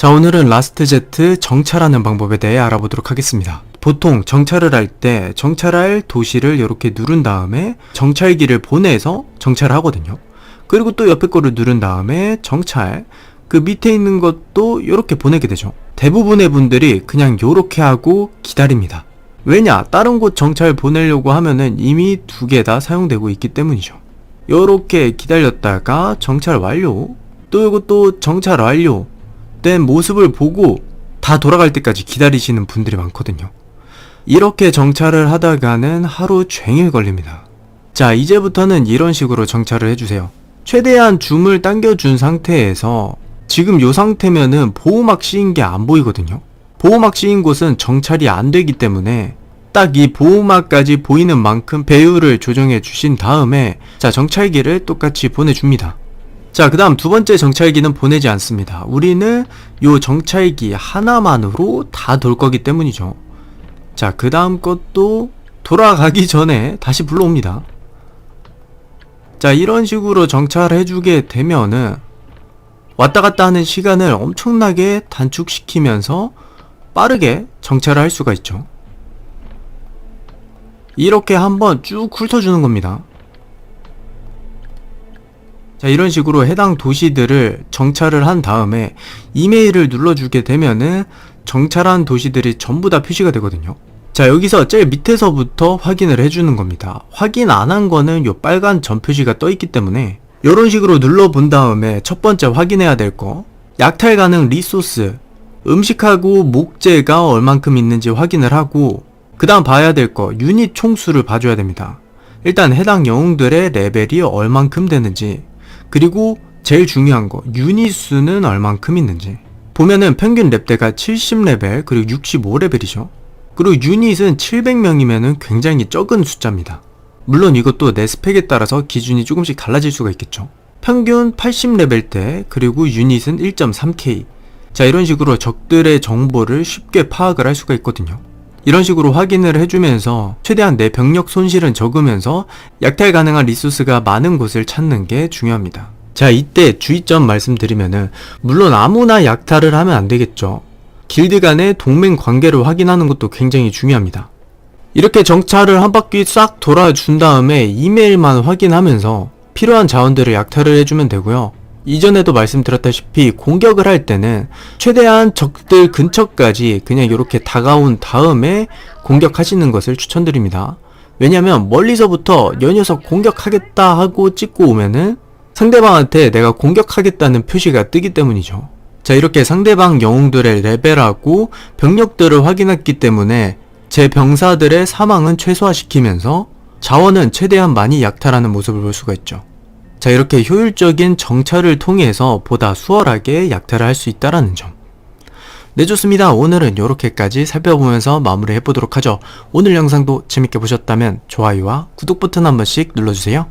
자, 오늘은 라스트 제트 정찰하는 방법에 대해 알아보도록 하겠습니다. 보통 정찰을 할 때 정찰할 도시를 이렇게 누른 다음에 정찰기를 보내서 정찰을 하거든요. 그리고 또 옆에 거를 누른 다음에 정찰 그 밑에 있는 것도 이렇게 보내게 되죠. 대부분의 분들이 그냥 이렇게 하고 기다립니다. 왜냐? 다른 곳 정찰 보내려고 하면은 이미 두 개 다 사용되고 있기 때문이죠. 요렇게 기다렸다가 정찰 완료 또 이것도 정찰 완료 된 모습을 보고 다 돌아갈 때까지 기다리시는 분들이 많거든요. 이렇게 정찰을 하다가는 하루 종일 걸립니다. 자, 이제부터는 이런 식으로 정찰을 해주세요. 최대한 줌을 당겨준 상태에서 지금 요 상태면은 보호막 씌인 게 안 보이거든요. 보호막 씌인 곳은 정찰이 안 되기 때문에 딱 이 보호막까지 보이는 만큼 배율을 조정해 주신 다음에 자, 정찰기를 똑같이 보내줍니다. 자, 그 다음 두 번째 정찰기는 보내지 않습니다. 우리는 요 정찰기 하나만으로 다 돌 거기 때문이죠. 자, 그 다음 것도 돌아가기 전에 다시 불러옵니다. 자, 이런 식으로 정찰해주게 되면은 왔다 갔다 하는 시간을 엄청나게 단축시키면서 빠르게 정찰을 할 수가 있죠. 이렇게 한번 쭉 훑어주는 겁니다. 자, 이런 식으로 해당 도시들을 정찰을 한 다음에 이메일을 눌러주게 되면은 정찰한 도시들이 전부 다 표시가 되거든요. 자, 여기서 제일 밑에서부터 확인을 해주는 겁니다. 확인 안 한 거는 요 빨간 점 표시가 떠 있기 때문에 이런 식으로 눌러본 다음에 첫 번째 확인해야 될 거, 약탈 가능 리소스, 음식하고 목재가 얼만큼 있는지 확인을 하고, 그 다음 봐야 될 거, 유닛 총수를 봐줘야 됩니다. 일단 해당 영웅들의 레벨이 얼만큼 되는지, 그리고 제일 중요한 거, 유닛 수는 얼만큼 있는지. 보면은 평균 랩대가 70레벨, 그리고 65레벨이죠. 그리고 유닛은 700명이면은 굉장히 적은 숫자입니다. 물론 이것도 내 스펙에 따라서 기준이 조금씩 달라질 수가 있겠죠. 평균 80레벨대, 그리고 유닛은 1.3K. 자, 이런 식으로 적들의 정보를 쉽게 파악을 할 수가 있거든요. 이런 식으로 확인을 해주면서 최대한 내 병력 손실은 적으면서 약탈 가능한 리소스가 많은 곳을 찾는 게 중요합니다. 자, 이때 주의점 말씀드리면은, 물론 아무나 약탈을 하면 안 되겠죠. 길드 간의 동맹 관계를 확인하는 것도 굉장히 중요합니다. 이렇게 정찰을 한 바퀴 싹 돌아준 다음에 이메일만 확인하면서 필요한 자원들을 약탈을 해주면 되고요. 이전에도 말씀드렸다시피 공격을 할 때는 최대한 적들 근처까지 그냥 이렇게 다가온 다음에 공격하시는 것을 추천드립니다. 왜냐면 멀리서부터 여 녀석 공격하겠다 하고 찍고 오면은 상대방한테 내가 공격하겠다는 표시가 뜨기 때문이죠. 자, 이렇게 상대방 영웅들의 레벨하고 병력들을 확인했기 때문에 제 병사들의 사망은 최소화시키면서 자원은 최대한 많이 약탈하는 모습을 볼 수가 있죠. 자, 이렇게 효율적인 정찰을 통해서 보다 수월하게 약탈을 할 수 있다라는 점. 네, 좋습니다. 오늘은 이렇게까지 살펴보면서 마무리 해보도록 하죠. 오늘 영상도 재밌게 보셨다면 좋아요와 구독 버튼 한 번씩 눌러주세요.